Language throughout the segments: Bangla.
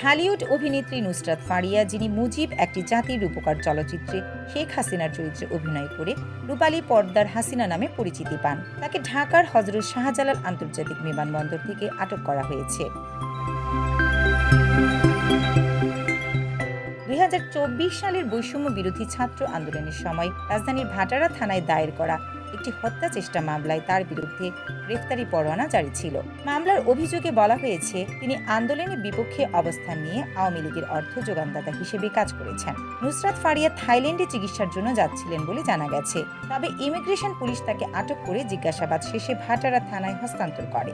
ঢালিউড অভিনেত্রী নুসরাত ফারিয়া, যিনি মুজিব একটি জাতির উপকার চলচ্চিত্রে শেখ হাসিনার চরিত্রে অভিনয় করে রূপালী পর্দার হাসিনা নামে পরিচিতি পান। তাকে ঢাকার হজরত শাহজালাল আন্তর্জাতিক বিমানবন্দর থেকে আটক করা হয়েছে। দুই হাজার চব্বিশ সালের বৈষম্য বিরোধী ছাত্র আন্দোলনের সময় রাজধানীর ভাটারা থানায় দায়ের করা একটি হত্যা চেষ্টা মামলায় তার বিরুদ্ধে গ্রেফতারি পরোয়ানা জারি ছিল। মামলার অভিযোগে বলা হয়েছে, তিনি আন্দোলনের বিপক্ষে অবস্থান নিয়ে আওয়ামী লীগের অর্থ যোগানদাতা হিসেবে কাজ করেছেন। নুসরাত ফারিয়া থাইল্যান্ডে চিকিৎসার জন্য যাচ্ছিলেন বলে জানা গেছে। তবে ইমিগ্রেশন পুলিশ তাকে আটক করে জিজ্ঞাসাবাদ শেষে ভাটারা থানায় হস্তান্তর করে।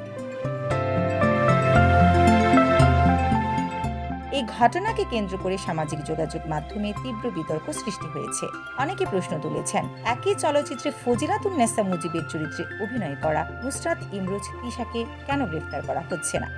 ঘটনাকে কেন্দ্র করে সামাজিক যোগাযোগ মাধ্যমে তীব্র বিতর্ক সৃষ্টি হয়েছে। অনেকে প্রশ্ন তুলেছেন, একই চলচ্চিত্রে ফজিলাতুন্নেসা মুজিবের চরিত্রে অভিনয় করা নুসরাত ইমরোজ তিশাকে কেন গ্রেফতার করা হচ্ছে না?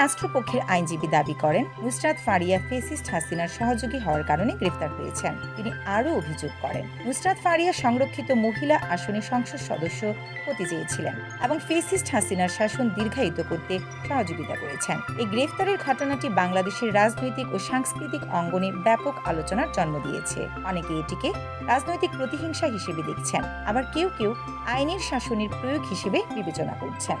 রাষ্ট্রপক্ষের আইনজীবী দাবি করেন, নুসরাত ফারিয়া ফেসিস্ট হাসিনার সহযোগী হওয়ার কারণে গ্রেফতার হয়েছেন। তিনি আরও অভিযোগ করেন, নুসরাত ফারিয়া সংরক্ষিত মহিলা আসনে সংসদ সদস্য হতে চেয়েছিলেন এবং ফেসিস্ট হাসিনার শাসন দীর্ঘায়িত করতে সহযোগিতা করেছেন। এই গ্রেফতারের ঘটনাটি বাংলাদেশের রাজনৈতিক ও সাংস্কৃতিক অঙ্গনে ব্যাপক আলোচনার জন্ম দিয়েছে। অনেকে এটিকে রাজনৈতিক প্রতিহিংসা হিসেবে দেখছেন, আবার কেউ কেউ আইনের শাসনের প্রয়োগ হিসেবে বিবেচনা করছেন।